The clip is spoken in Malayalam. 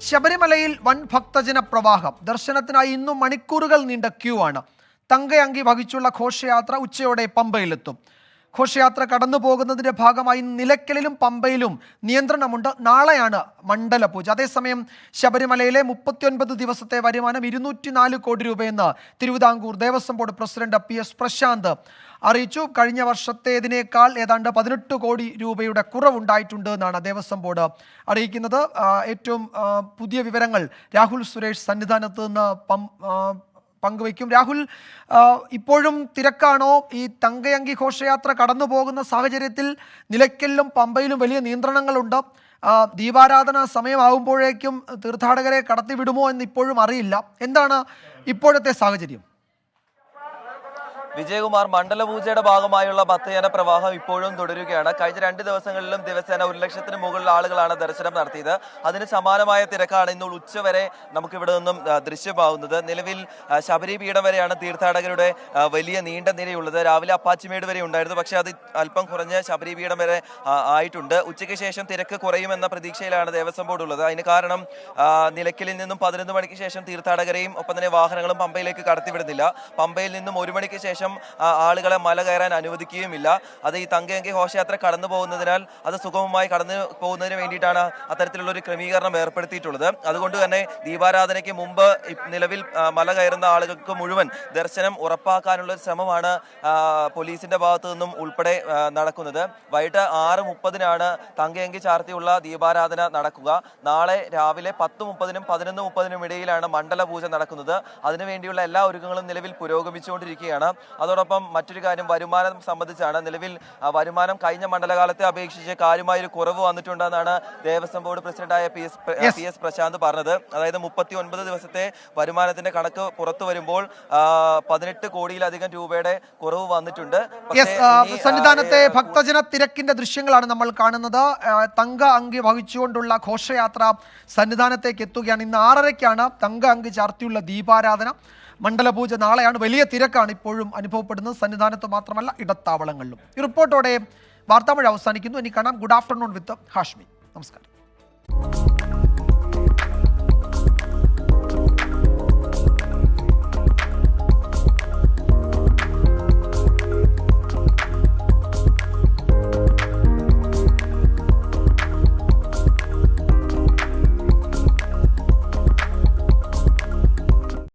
ശബരിമലയിൽ വൻ ഭക്തജന പ്രവാഹം. ദർശനത്തിനായി ഇന്നും മണിക്കൂറുകൾ നീണ്ട ക്യൂ ആണ് തങ്കയങ്കി വഹിച്ചുള്ള ഘോഷയാത്ര ഉച്ചയോടെ പമ്പയിലെത്തും. ഘോഷയാത്ര കടന്നു പോകുന്നതിന്റെ ഭാഗമായി നിലയ്ക്കലിലും പമ്പയിലും നിയന്ത്രണമുണ്ട്. നാളെയാണ് മണ്ഡല പൂജ അതേസമയം ശബരിമലയിലെ മുപ്പത്തിയൊൻപത് ദിവസത്തെ വരുമാനം ഇരുന്നൂറ്റി നാല് കോടി രൂപയെന്ന് Thiruvithamkoor Devaswom board president P S Prashanth അറിയിച്ചു. കഴിഞ്ഞ വർഷത്തേതിനേക്കാൾ ഏതാണ്ട് പതിനെട്ട് കോടി രൂപയുടെ കുറവുണ്ടായിട്ടുണ്ട് എന്നാണ് ദേവസ്വം ബോർഡ് അറിയിക്കുന്നത്. ഏറ്റവും പുതിയ വിവരങ്ങൾ രാഹുൽ സുരേഷ് സന്നിധാനത്ത് നിന്ന് പങ്കുവയ്ക്കും. രാഹുൽ ഇപ്പോഴും തിരക്കാണോ? ഈ തങ്കയങ്കി ഘോഷയാത്ര കടന്നു പോകുന്ന സാഹചര്യത്തിൽ നിലയ്ക്കലിലും പമ്പയിലും വലിയ നിയന്ത്രണങ്ങളുണ്ട്. ദീപാരാധന സമയമാകുമ്പോഴേക്കും തീർത്ഥാടകരെ കടത്തിവിടുമോ എന്ന് ഇപ്പോഴും അറിയില്ല. എന്താണ് ഇപ്പോഴത്തെ സാഹചര്യം? വിജയകുമാർ മണ്ഡലപൂജയുടെ ഭാഗമായുള്ള ഭക്തജന പ്രവാഹം ഇപ്പോഴും തുടരുകയാണ്. കഴിഞ്ഞ രണ്ട് ദിവസങ്ങളിലും ദിവസേന ഒരു ലക്ഷത്തിന് മുകളിൽ ആളുകളാണ് ദർശനം നടത്തിയത്. അതിന് സമാനമായ തിരക്കാണ് ഇന്ന് ഉച്ചവരെ നമുക്ക് ഇവിടെ നിന്നും ദൃശ്യമാവുന്നത്. നിലവിൽ ശബരിപീഠം ശബരി പീഠം വരെയാണ് തീർത്ഥാടകരുടെ വലിയ നീണ്ട നിരയുള്ളത്. രാവിലെ അപ്പാച്ചിമേട് വരെ ഉണ്ടായിരുന്നു. പക്ഷേ അത് അല്പം കുറഞ്ഞ് ശബരി പീഠം വരെ ആയിട്ടുണ്ട്. ഉച്ചയ്ക്ക് ശേഷം തിരക്ക് കുറയുമെന്ന പ്രതീക്ഷയിലാണ് ദേവസ്വം ബോർഡ് ഉള്ളത്. അതിന് കാരണം നിലയ്ക്കലിൽ നിന്നും പതിനൊന്ന് മണിക്ക് ശേഷം തീർത്ഥാടകരെയും ഒപ്പം തന്നെ വാഹനങ്ങളും പമ്പയിലേക്ക് കടത്തിവിടുന്നില്ല. പമ്പയിൽ നിന്നും ഒരു മണിക്ക് ശേഷം ആ, ആളുകളെ മല കയറാൻ അനുവദിക്കുകയുമില്ല. അത് ഈ തങ്കയങ്കി ഘോഷയാത്ര കടന്നു പോകുന്നതിനാൽ അത് സുഗമമായി കടന്നു പോകുന്നതിന് വേണ്ടിയിട്ടാണ് അത്തരത്തിലുള്ള ഒരു ക്രമീകരണം ഏർപ്പെടുത്തിയിട്ടുള്ളത്. അതുകൊണ്ട് തന്നെ ദീപാരാധനയ്ക്ക് മുമ്പ് നിലവിൽ മല കയറുന്ന ആളുകൾക്ക് മുഴുവൻ ദർശനം ഉറപ്പാക്കാനുള്ള ഒരു ശ്രമമാണ് പോലീസിന്റെ ഭാഗത്തു നിന്നും ഉൾപ്പെടെ നടക്കുന്നത്. വൈകിട്ട് ആറ് മുപ്പതിനാണ് തങ്കയങ്കി ചാർത്തിയുള്ള ദീപാരാധന നടക്കുക. നാളെ രാവിലെ പത്ത് മുപ്പതിനും പതിനൊന്ന് മുപ്പതിനും ഇടയിലാണ് മണ്ഡല പൂജ നടക്കുന്നത് അതിനുവേണ്ടിയുള്ള എല്ലാ ഒരുക്കങ്ങളും നിലവിൽ പുരോഗമിച്ചുകൊണ്ടിരിക്കുകയാണ്. അതോടൊപ്പം മറ്റൊരു കാര്യം വരുമാനം സംബന്ധിച്ചാണ് നിലവിൽ വരുമാനം കഴിഞ്ഞ മണ്ഡലകാലത്തെ അപേക്ഷിച്ച് കാര്യമായൊരു കുറവ് വന്നിട്ടുണ്ടെന്നാണ് ദേവസ്വം ബോർഡ് പ്രസിഡന്റായ P S P S Prashanth പറഞ്ഞത്. അതായത് മുപ്പത്തി ഒൻപത് ദിവസത്തെ വരുമാനത്തിന്റെ കണക്ക് പുറത്തു വരുമ്പോൾ പതിനെട്ട് കോടിയിലധികം രൂപയുടെ കുറവ് വന്നിട്ടുണ്ട്. സന്നിധാനത്തെ ഭക്തജന തിരക്കിന്റെ ദൃശ്യങ്ങളാണ് നമ്മൾ കാണുന്നത്. തങ്ക അങ്കി വഹിച്ചുകൊണ്ടുള്ള ഘോഷയാത്ര സന്നിധാനത്തേക്ക് എത്തുകയാണ്. ഇന്ന് ആറരയ്ക്കാണ് തങ്ക അങ്കി ചാർത്തിയുള്ള ദീപാരാധന. മണ്ഡലപൂജ നാളെയാണ് വലിയ തിരക്കാണ് ഇപ്പോഴും അനുഭവപ്പെടുന്നത്. സന്നിധാനത്ത് മാത്രമല്ല ഇടത്താവളങ്ങളിലും. ഈ റിപ്പോർട്ടോടെ വാർത്താമഴ അവസാനിക്കുന്നു. ഇനി കാണാം. Good afternoon with Hashmi. നമസ്കാരം.